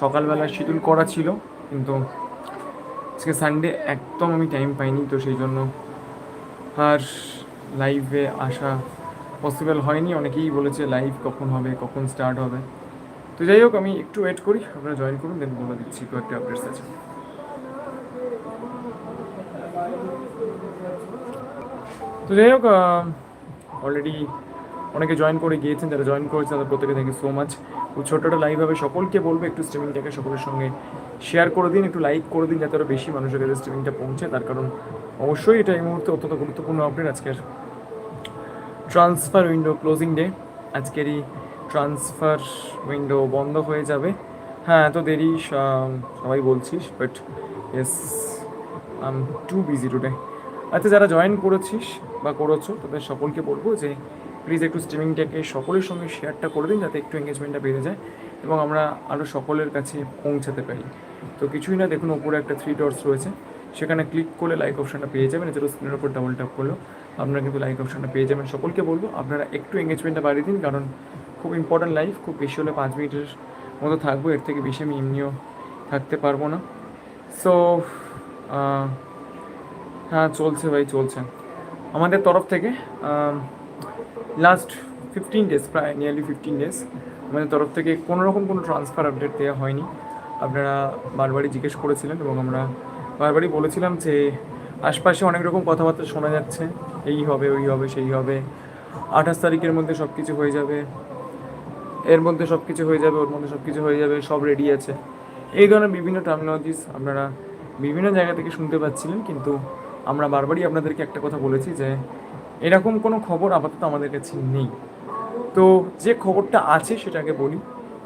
সকালবেলা শিডিউল করা ছিল, কিন্তু আজকে সানডে একদম আমি টাইম পাইনি, তো সেই জন্য আর লাইভে আসা পসিবল হয়নি। অনেকেই বলেছে লাইভ কখন হবে, কখন স্টার্ট হবে। তো যাই হোক, আমি একটু ওয়েট করি, আপনারা জয়েন করুন দেন বলে দিচ্ছি কয়েকটা আপডেটস আছে। তো যাই হোক অলরেডি অনেকে জয়েন করে গিয়েছেন, যারা জয়েন করেছেন, তাদের প্রত্যেকে থ্যাংক ইউ সো মাচ ছোট্ট লাইভ হবে সকলকে বলব, একটু স্ট্রিমিংটাকে সকলের সঙ্গে শেয়ার করে দিন, একটু লাইক করে দিন, যাতে আরও বেশি মানুষের কাছে স্ট্রিমিংটা পৌঁছে। তার কারণ অবশ্যই এটা এই মুহূর্তে অত্যন্ত গুরুত্বপূর্ণ আপডেট আজকের ট্রান্সফার উইন্ডো ক্লোজিং ডে আজকেরই ট্রান্সফার উইন্ডো বন্ধ হয়ে যাবে। হ্যাঁ এত দেরি সবাই বলছিস but yes I am too busy today আচ্ছা যারা জয়েন করেছিস বা করেছ, তাদের সকলকে বলব যে প্লিজ একটু স্ট্রিমিংটাকে সকলের সঙ্গে শেয়ারটা করে দিন যাতে একটু এঙ্গেজমেন্টটা বেড়ে যায় এবং আমরা আরও সকলের কাছে পৌঁছাতে পারি। তো কিছুই না, দেখুন ওপরে একটা থ্রি ডটস রয়েছে। সেখানে ক্লিক করলে লাইক অপশানটা পেয়ে যাবেন। এছাড়াও স্ক্রিনের উপর ডাবল ট্যাপ করলেও আপনারা কিন্তু লাইক অপশানটা পেয়ে যাবেন। সকলকে বলব, আপনারা একটু এঙ্গেজমেন্টটা বাড়িয়ে দিন, কারণ খুব ইম্পর্ট্যান্ট লাইফ খুব বেশি হলে পাঁচ মিনিটের মতো থাকব। এর থেকে বেশি আমি এমনিও থাকতে পারব না। সো হ্যাঁ চলছে ভাই, চলছে। আমাদের তরফ থেকে লাস্ট ফিফটিন ডেজ প্রায় নিয়ারলি ফিফটিন ডেজ আমাদের তরফ থেকে কোনো রকম কোনো ট্রান্সফার আপডেট দেওয়া হয়নি। আপনারা বারবারই জিজ্ঞেস করেছিলেন এবং আমরা বারবারই বলেছিলাম যে আশপাশে অনেক রকম কথাবার্তা শোনা যাচ্ছে, এই হবে, ওই হবে, সেই হবে, আঠাশ তারিখের মধ্যে সব কিছু হয়ে যাবে, এর মধ্যে সব কিছু হয়ে যাবে, ওর মধ্যে সব কিছু হয়ে যাবে, সব রেডি আছে। এই ধরনের বিভিন্ন টার্মিনোলজিস আপনারা বিভিন্ন জায়গা থেকে শুনতে পাচ্ছিলেন, কিন্তু আমরা বারবারই আপনাদেরকে একটা কথা বলেছি যে এরকম কোনো খবর আপাতত আমাদের কাছে নেই। তো যে খবরটা আছে সেটাকে বলি।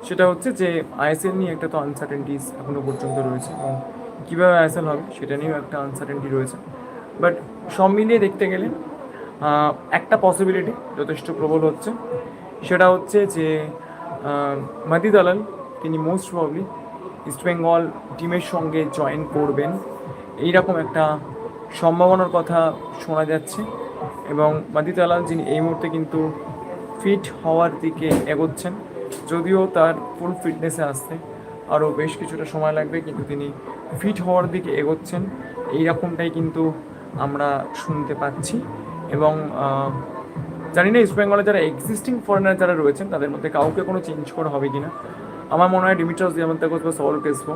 সেটা হচ্ছে যে আইএসএল নিয়ে একটা তো আনসার্টেনটিস এখনও পর্যন্ত রয়েছে এবং কীভাবে আইএসএল হবে সেটা নিয়েও একটা আনসার্টেনটি রয়েছে। বাট সব মিলিয়ে দেখতে গেলে একটা পসিবিলিটি যথেষ্ট প্রবল হচ্ছে। সেটা হচ্ছে যে মাদি দালাল, তিনি মোস্ট প্রবলি ইস্টবেঙ্গল টিমের সঙ্গে জয়েন করবেন। এইরকম একটা সম্ভাবনার কথা শোনা যাচ্ছে। এবং মাদি দালাল যিনি এই মুহূর্তে কিন্তু ফিট হওয়ার দিকে এগোচ্ছেন, যদিও তার ফুল ফিটনেসে আসতে আরও বেশ কিছুটা সময় লাগবে, কিন্তু তিনি ফিট হওয়ার দিকে এগোচ্ছেন। এই রকমটাই কিন্তু আমরা শুনতে পাচ্ছি এবং জানি না, ইস্ট বেঙ্গলে যারা এক্সিস্টিং ফরেনার যারা রয়েছেন, তাদের মধ্যে কাউকে কোনো চেঞ্জ করা হবে কিনা। আমার মনে হয় ডিমিট্রাস দিয়ামন্তাকোস বা সল কেসবো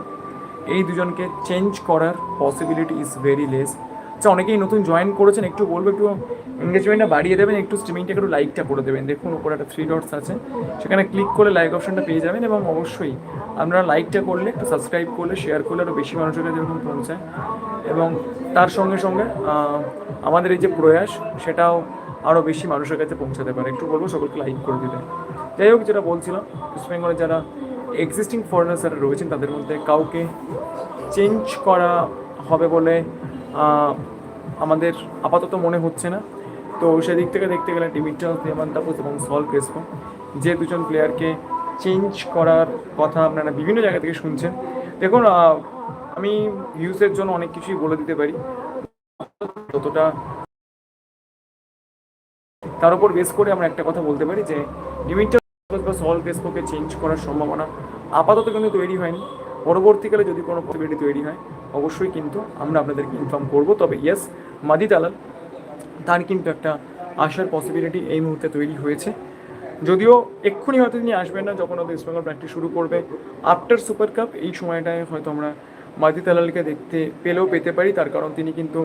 এই দুজনকে চেঞ্জ করার পসিবিলিটি ইজ ভেরি লেস আচ্ছা অনেকেই নতুন জয়েন করেছেন, একটু বলব, একটু এঙ্গেজমেন্টটা বাড়িয়ে দেবেন, একটু স্ট্রিমিংটা একটু লাইকটা করে দেবেন। দেখুন, উপরে একটা থ্রি ডটস আছে, সেখানে ক্লিক করলে লাইক অপশনটা পেয়ে যাবেন এবং অবশ্যই আপনারা লাইকটা করলে, একটু সাবস্ক্রাইব করলে শেয়ার করলে আরও বেশি মানুষের কাছে এরকম পৌঁছায়। এবং তার সঙ্গে সঙ্গে আমাদের এই যে প্রয়াস, সেটাও আরও বেশি মানুষের কাছে পৌঁছাতে পারে। একটু বলব, সকলকে লাইক করে দিতে যাই হোক, যেটা বলছিলাম ওয়েস্ট বেঙ্গলে যারা এক্সিস্টিং ফরেনার্স যারা রয়েছেন, তাদের মধ্যে কাউকে চেঞ্জ করা হবে বলে আমাদের আপাতত মনে হচ্ছে না। তো সেদিক থেকে দেখতে গেলে ডিমিট্রাস দিয়ামান্তাপুস এবং সল ক্রেসপো। যে দুজন প্লেয়ারকে চেঞ্জ করার কথা আপনারা বিভিন্ন জায়গা থেকে শুনছেন। দেখুন আমি ভিউসের জন্য অনেক কিছুই বলে দিতে পারি। যতটা তার উপর বেস করে আমরা একটা কথা বলতে পারি যে ডিমিট্রাস বা সল ক্রেসপোকে চেঞ্জ করার সম্ভাবনা আপাতত কিন্তু তৈরি হয়নি। পরবর্তীকালে যদি কোনো পসিবিলিটি তৈরি হয় অবশ্যই কিন্তু আমরা আপনাদেরকে ইনফর্ম করব। তবে ইয়েস মাদি দালাল, তার কিন্তু একটা আসার পসিবিলিটি এই মুহূর্তে তৈরি হয়েছে। যদিও এক্ষুনি হয়তো তিনি আসবেন না, যখন হয়তো ইস্টবেঙ্গল প্র্যাকটিস শুরু করবে। আফটার সুপার কাপ এই সময়টায় হয়তো আমরা মাদি তালালকে দেখতে পেলেও পেতে পারি। তার কারণ তিনি কিন্তু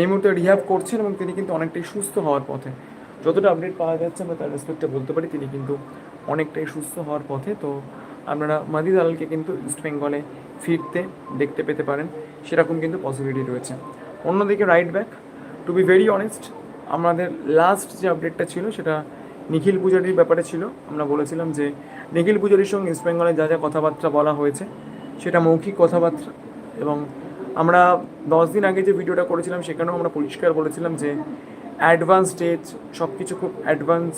এই মুহূর্তে রিহ্যাব করছেন এবং তিনি কিন্তু অনেকটাই সুস্থ হওয়ার পথে। যতটা আপডেট পাওয়া যাচ্ছে, আমরা তার রেসপেক্টে বলতে পারি, তিনি কিন্তু অনেকটাই সুস্থ হওয়ার পথে। তো আপনারা মাদি দালালকে কিন্তু ইস্ট বেঙ্গলে ফিরতে দেখতে পেতে পারেন। সেরকম কিন্তু পসিবিলিটি রয়েছে। অন্যদিকে right back to be very honest আমাদের লাস্ট যে আপডেটটা ছিল, সেটা নিখিল পূজারির ব্যাপারে ছিল। আমরা বলেছিলাম যে নিখিল পূজারির সঙ্গে ইস্ট বেঙ্গলে যা যা কথাবার্তা বলা হয়েছে, সেটা মৌখিক কথাবার্তা এবং আমরা দশ দিন আগে যে ভিডিওটা করেছিলাম, সেখানেও আমরা পরিষ্কার বলেছিলাম যে অ্যাডভান্স স্টেজ সব কিছু খুব অ্যাডভান্স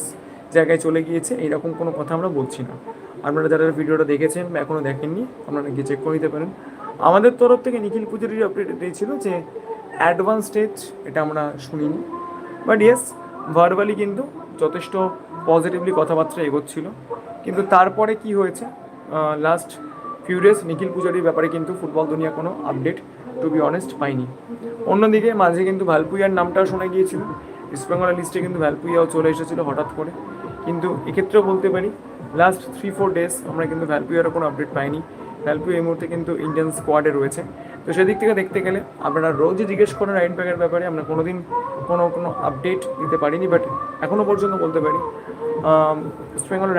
জায়গায় চলে গিয়েছে। এইরকম কোনো কথা আমরা বলছি না। আপনারা যারা ভিডিওটা দেখেছেন বা এখনও দেখেননি, আপনারা গিয়ে চেক করে নিতে পারেন। আমাদের তরফ থেকে নিখিল পূজারির আপডেট এটাই ছিল যে অ্যাডভান্স স্টেজ এটা আমরা শুনিনি। বাট ইয়েস ভার্বালি কিন্তু যথেষ্ট পজিটিভলি কথাবার্তা এগোচ্ছিল। কিন্তু তারপরে কি হয়েছে? লাস্ট ফিউরিয়াস নিখিল পূজারির ব্যাপারে কিন্তু ফুটবল দুনিয়া কোনো আপডেট টু বি অনেস্ট পাইনি। অন্যদিকে মাঝে কিন্তু ভালপুইয়ার নামটাও শোনা গিয়েছিল। ইস্টবেঙ্গলের লিস্টে কিন্তু ভ্যালপুইয়াও চলে এসেছিল হঠাৎ করে। কিন্তু এক্ষেত্রেও বলতে পারি লাস্ট থ্রি ফোর ডেজ আমরা কিন্তু ভ্যালপিওর কোনো আপডেট পাইনি। ভ্যালপিও এই মুহূর্তে কিন্তু ইন্ডিয়ান স্কোয়াডে রয়েছে। তো সেদিক থেকে দেখতে গেলে আপনারা রোজই জিজ্ঞেস করেন রাইন প্যাকের ব্যাপারে, আমরা কোনো দিন কোনো কোনো আপডেট দিতে পারিনি বাট এখনও পর্যন্ত বলতে পারি ইস্টবেঙ্গলের